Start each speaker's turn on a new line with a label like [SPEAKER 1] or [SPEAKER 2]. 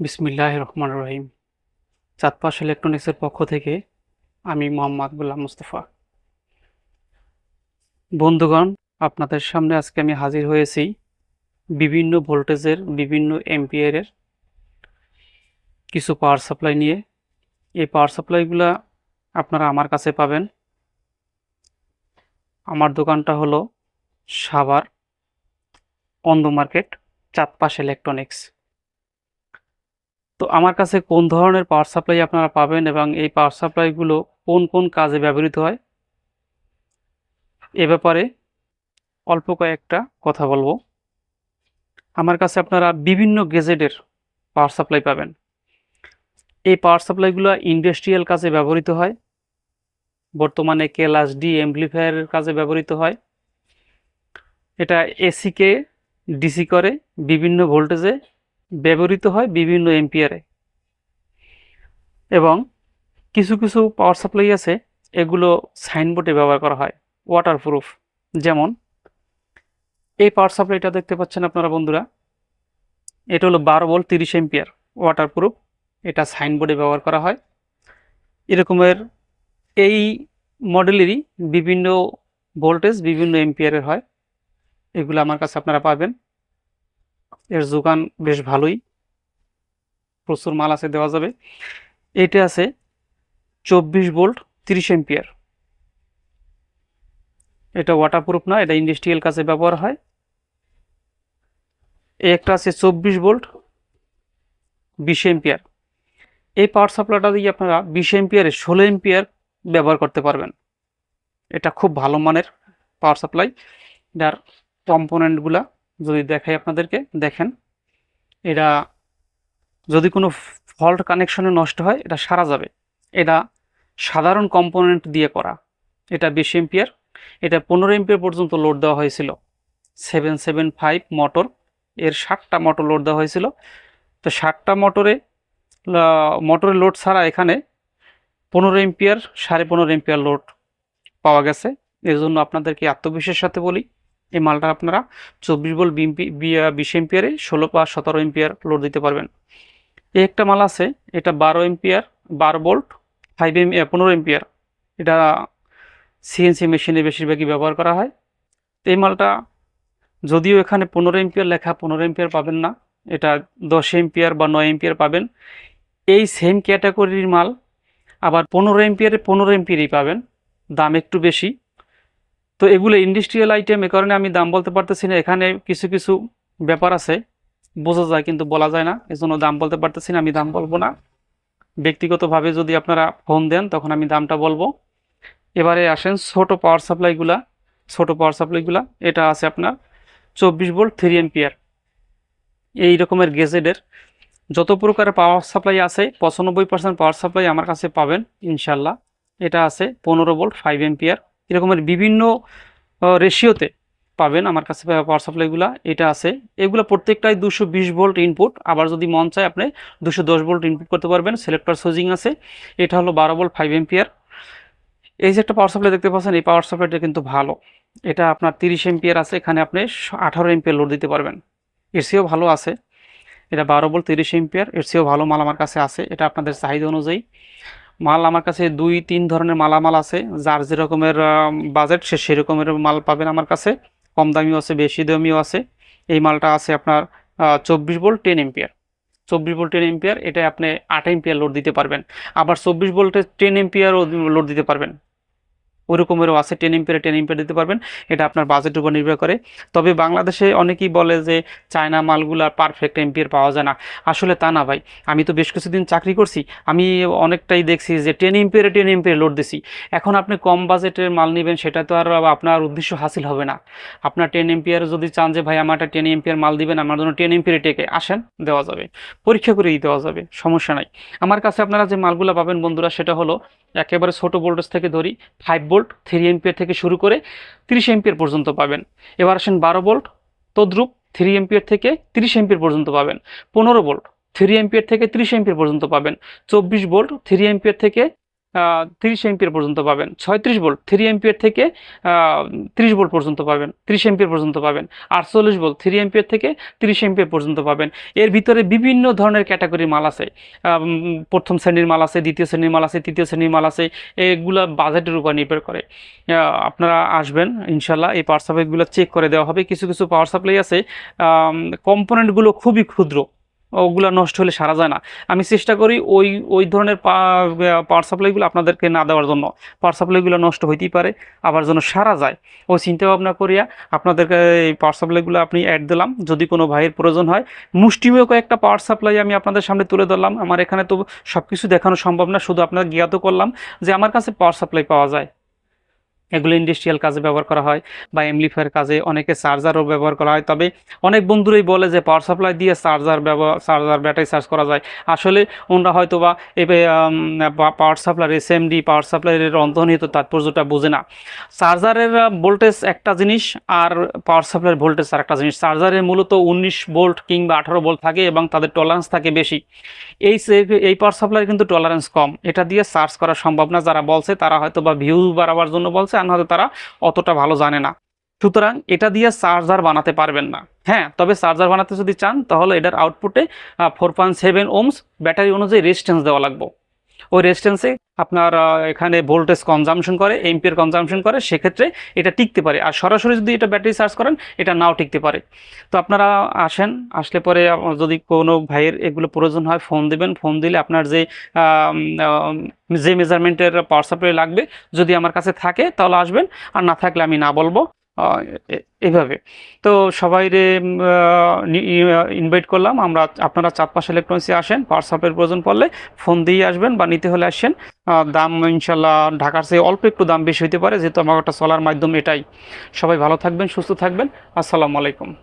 [SPEAKER 1] বিসমিল্লাহ রহমান রহিম। চাঁদপাশ ইলেকট্রনিক্সের পক্ষ থেকে আমি মোহাম্মদ গুলাম মুস্তফা। বন্ধুগণ, আপনাদের সামনে আজকে আমি হাজির হয়েছি বিভিন্ন ভোল্টেজের, বিভিন্ন এম্পিয়ারের কিছু পাওয়ার সাপ্লাই নিয়ে। এই পাওয়ার সাপ্লাইগুলা আপনারা আমার কাছে পাবেন। আমার দোকানটা হলো সাভার অন্ধ মার্কেট চাঁদপাশ ইলেকট্রনিক্স তো আমার কাছে কোন ধরনের পাওয়ার সাপ্লাই আপনারা পাবেন এবং এই পাওয়ার সাপ্লাইগুলো কোন কোন কাজে ব্যবহৃত হয়? এ ব্যাপারে অল্প কয়েকটা কথা বলব। আমার কাছে আপনারা বিভিন্ন গেজেটের পাওয়ার সাপ্লাই পাবেন। এই পাওয়ার সাপ্লাইগুলো ইন্ডাস্ট্রিয়াল কাজে ব্যবহৃত হয়। বর্তমানে কেলাস ডি এমপ্লিফায়ারের কাজে ব্যবহৃত হয়। এটা এসিকে ডিসি করে বিভিন্ন ভোল্টেজে ব্যবহৃত হয় বিভিন্ন এম্পিয়ারে। এবং কিছু কিছু পাওয়ার সাপ্লাই আছে, এগুলো সাইনবোর্ডে ব্যবহার করা হয় ওয়াটারপ্রুফ যেমন, এই পাওয়ার সাপ্লাইটা দেখতে পাচ্ছেন আপনারা বন্ধুরা, এটা হলো বারো বল তিরিশ এম্পিয়ার ওয়াটারপ্রুফ এটা সাইনবোর্ডে ব্যবহার করা হয়। এরকমের এই মডেলেরই বিভিন্ন ভোল্টেজ বিভিন্ন এম্পিয়ারের হয়, এগুলো আমার কাছে আপনারা পাবেন। এর যোগান বেশ ভালোই। প্রচুর মাল আছে দেওয়া যাবে। এটা আছে চব্বিশ ভোল্ট তিরিশ এম্পিয়ার এটা ওয়াটারপ্রুফ না, এটা ইন্ডাস্ট্রিয়াল কাজে ব্যবহার হয়। একটা আছে চব্বিশ ভোল্ট বিশ এম্পিয়ার এই পাওয়ার সাপ্লাইটা দিয়ে আপনারা বিশ এম্পিয়ারে ষোলো এম্পিয়ার ব্যবহার করতে পারবেন। এটা খুব ভালো মানের পাওয়ার সাপ্লাই এটার কম্পোনেন্টগুলা যদি দেখাই আপনাদেরকে, দেখেন, এটা যদি কোনো ফল্ট কানেকশনে নষ্ট হয়, এটা সারা যাবে। এটা সাধারণ কম্পোনেন্ট দিয়ে করা। এটা বিশ এম্পিয়ার এটা পনেরো এম্পিয়ার পর্যন্ত লোড দেওয়া হয়েছিল। সেভেন সেভেন ফাইভ মোটর এর ষাটটা মোটর লোড দেওয়া হয়েছিল। তো ষাটটা মোটরে মোটরের লোড ছাড়া এখানে পনেরো এম্পিয়ার সাড়ে পনেরো এম্পিয়ার লোড পাওয়া গেছে। এর জন্য আপনাদেরকে আত্মবিশ্বাসের সাথে বলি এই মালটা আপনারা চব্বিশ বল বিশ এম্পিয়ারে ষোলো বা সতেরো এম্পিয়ার লোড দিতে পারবেন। এই একটা মাল আছে, এটা বারো এম্পিয়ার, বারো বোল্ট ফাইভ এম পনেরো এম্পিয়ার। এটা সিএনসি মেশিনে বেশিরভাগই ব্যবহার করা হয়। তো এই মালটা যদিও এখানে পনেরো এম্পিয়ার লেখা, পনেরো এম্পিয়ার পাবেন না, এটা দশ এম্পিয়ার বা নয় এম্পিয়ার পাবেন। এই সেম ক্যাটাগরির মাল আবার পনেরো এম্পিয়ারে পনেরো এম্পিয়ারই পাবেন, দাম একটু বেশি। তো এগুলো ইন্ডাস্ট্রিয়াল আইটেম এ কারণে আমি দাম বলতে পারতেছি না। এখানে কিছু কিছু ব্যাপার আছে, বোঝা যায়, কিন্তু বলা যায় না। এজন্য দাম বলতে পারতেছি না, আমি দাম বলব না। ব্যক্তিগতভাবে যদি আপনারা ফোন দেন, তখন আমি দামটা বলব। এবারে আসেন, ছোট পাওয়ার সাপ্লাইগুলা ছোট পাওয়ার সাপ্লাইগুলা এটা আছে আপনার চব্বিশ ভোল্ট থ্রি এম্পিয়ার এই রকমের গেজেডের যত প্রকারের পাওয়ার সাপ্লাই আছে, পঁচানব্বই পার্সেন্ট পাওয়ার সাপ্লাই আমার কাছে পাবেন, ইনশাল্লাহ। এটা আছে পনেরো ভোল্ট ফাইভ এম্পিয়ার এরকমের বিভিন্ন রেশিওতে পাবেন আমার কাছে পাওয়ার সাপ্লাইগুলো এটা আছে। এগুলো প্রত্যেকটাই দুশো বিশ ভোল্ট ইনপুট আবার যদি মন চায় আপনি দুশো দশ ভোল্ট ইনপুট করতে পারবেন। সিলেক্টর সুইজিং আছে। এটা হলো বারো ভোল্ট ফাইভ এম্পিয়ার এই যে একটা পাওয়ার সাপ্লাই দেখতে পাচ্ছেন, এই পাওয়ার সাপ্লাইটা কিন্তু ভালো। এটা আপনার তিরিশ এম্পিয়ার আছে, এখানে আপনি আঠারো এম্পিয়ার লোড দিতে পারবেন। এর চেয়েও ভালো আছে। এটা বারো ভোল্ট তিরিশ এম্পিয়ার এর চেয়েও ভালো মাল আমার কাছে আছে। এটা আপনাদের চাহিদা অনুযায়ী। মাল আমার কাছে দুই, তিন ধরনের মালামাল আছে। যার যেরকমের বাজেট সে সেরকমের মাল পাবেন আমার কাছে। কম দামিও আছে, বেশি দামিও আছে। এই মালটা আছে আপনার চব্বিশ ভোল্ট টেন এম্পিয়ার চব্বিশ ভোল্ট টেন এম্পিয়ার এটা আপনি আট এম্পিয়ার লোড দিতে পারবেন। আবার চব্বিশ বোল্টে টেন এম্পিয়ারও লোড দিতে পারবেন। ওই আছে টেন এম্পিয়ারে টেন এম্পিয়ার দিতে পারবেন। এটা আপনার বাজেটের উপর নির্ভর করে। তবে বাংলাদেশে অনেকেই বলে যে, চায়না মালগুলো পারফেক্ট এম্পিয়ার পাওয়া যায় না। আসলে তা না ভাই। আমি তো বেশ কিছুদিন চাকরি করছি। আমি অনেকটাই দেখছি যে টেন এম্পিয়ারে টেন এম্পিয়ার লোড দিছি। এখন আপনি কম বাজেটের মাল নেবেন, সেটা তো আর আপনার উদ্দেশ্য হাসিল হবে না। আপনার টেন এম্পিয়ার যদি চান যে, ভাই, আমার একটা টেন এম্পিয়ার মাল দিবেন, আমার জন্য টেন এম্পিয়ারে টেকে, আসেন, দেওয়া যাবে। পরীক্ষা করেই দেওয়া যাবে, সমস্যা নাই। আমার কাছে আপনারা যে মালগুলো পাবেন বন্ধুরা, সেটা হলো একেবারে ছোট ভোল্টেজ থেকে ধরি ফাইভ থ্রি এমপিয়ার থেকে শুরু করে তিরিশ এমপিয়ার পর্যন্ত পাবেন। এবার আসেন বারো ভোল্ট, তদ্রুপ থ্রি এমপিয়ার থেকে তিরিশ এমপিয়ার পর্যন্ত পাবেন। পনেরো ভোল্ট, থ্রি এমপিয়ার থেকে তিরিশ এমপিয়ার পর্যন্ত পাবেন। চব্বিশ ভোল্ট, থ্রি এমপিয়ার থেকে তিরিশ এমপিয়ার পর্যন্ত পাবেন। ছয়ত্রিশ ভোল্ট থ্রি এমপিয়ার থেকে তিরিশ ভোল্ট পর্যন্ত পাবেন। তিরিশ এমপিয়ার পর্যন্ত পাবেন। আটচল্লিশ ভোল্ট থ্রি এমপিয়ার থেকে তিরিশ এমপিয়ার পর্যন্ত পাবেন। এর ভিতরে বিভিন্ন ধরনের ক্যাটাগরির মাল আছে। প্রথম শ্রেণির মাল আছে, দ্বিতীয় শ্রেণির মাল আছে, তৃতীয় শ্রেণির মাল আছে। এগুলো বাজেটের উপর নির্ভর করে। আপনারা আসবেন ইনশাল্লাহ এই পাওয়ার সাপ্লাইগুলো চেক করে দেওয়া হবে। কিছু কিছু পাওয়ার সাপ্লাই আছে। কম্পোনেন্টগুলো খুবই ক্ষুদ্র। ওগুলো নষ্ট হলে সারা যায় না। আমি চেষ্টা করি ওই ওই ধরনের পাওয়ার সাপ্লাইগুলো আপনাদেরকে না দেওয়ার জন্য। পাওয়ার সাপ্লাইগুলো নষ্ট হইতেই পারে, আবার যেন সারা যায়। ওই চিন্তা ভাবনা করিয়া আপনাদেরকে এই পাওয়ার সাপ্লাইগুলো আপনি অ্যাড দিলাম। যদি কোনো ভাইয়ের প্রয়োজন হয়, মুষ্টিমেয় কয়েকটা পাওয়ার সাপ্লাই আমি আপনাদের সামনে তুলে ধরলাম। আমার এখানে তো সব কিছু দেখানো সম্ভব না, শুধু আপনার জ্ঞাত করলাম যে আমার কাছে পাওয়ার সাপ্লাই পাওয়া যায়। এগুলো ইন্ডাস্ট্রিয়াল কাজে ব্যবহার করা হয় বা এমলিফায়ার কাজে অনেকে চার্জারও ব্যবহার করা হয়। তবে অনেক বন্ধুরাই বলে যে পাওয়ার সাপ্লাই দিয়ে চার্জার ব্যবহার চার্জার ব্যাটারি চার্জ করা যায়। আসলে ওনারা হয়তো বা পাওয়ার সাপ্লাইয়ের এসএমডি পাওয়ার সাপ্লাইয়ের অন্তর্নিহিত তাৎপর্যটা বোঝে না। চার্জারের ভোল্টেজ একটা জিনিস আর পাওয়ার সাপ্লাইয়ের ভোল্টেজ আর একটা জিনিস। চার্জারের মূলত উনিশ ভোল্ট কিংবা আঠারো ভোল্ট থাকে এবং তাদের টলারেন্স থাকে বেশি। এই এই পাওয়ার সাপ্লাইয়ের কিন্তু টলারেন্স কম। এটা দিয়ে চার্জ করা সম্ভব না। যারা বলছে তারা হয়তো বা ভিউ বাড়াবার জন্য বলছে। আর হয়তো তারা অতটা ভালো জানে না। সুতরাং এটা দিয়ে চার্জার বানাতে পারবেন না। হ্যাঁ তবে চার্জার বানাতে যদি চান, তাহলে এটার আউটপুটে four point seven ohms battery অনুযায়ী রেজিস্ট্যান্স দেওয়া লাগবে। ওই রেজিস্ট্যান্সে আপনার এখানে ভোল্টেজ কনজামশন করে এমপিয়ার কনজামশন করে, সেক্ষেত্রে এটা টিকতে পারে। আর সরাসরি যদি এটা ব্যাটারি চার্জ করেন, এটা নাও টিকতে পারে। তো আপনারা আসেন, আসলে পরে যদি কোনো ভাইয়ের এগুলো প্রয়োজন হয় ফোন দিবেন। ফোন দিলে আপনার যে যে মেজারমেন্টের পাওয়ার সাপ্লাই লাগবে, যদি আমার কাছে থাকে, তাহলে আসবেন। আর না থাকলে আমি না বলব। আহ, এ- এভাবে। তো সবাই রে ইনভাইট করলাম। আমরা আপনারা চাঁদপাশ ইলেকট্রনিক্সে আসেন হোয়াটসঅ্যাপের প্রয়োজন পড়লে ফোন দিয়ে আসবেন বা নিতে হলে আসেন। দাম ইনশাল্লাহ ঢাকার চেয়ে অল্প একটু দাম বেশি হতে পারে যেহেতু আমার একটা চলার মাধ্যম এটাই। সবাই ভালো থাকবেন সুস্থ থাকবেন। আসসালামু আলাইকুম।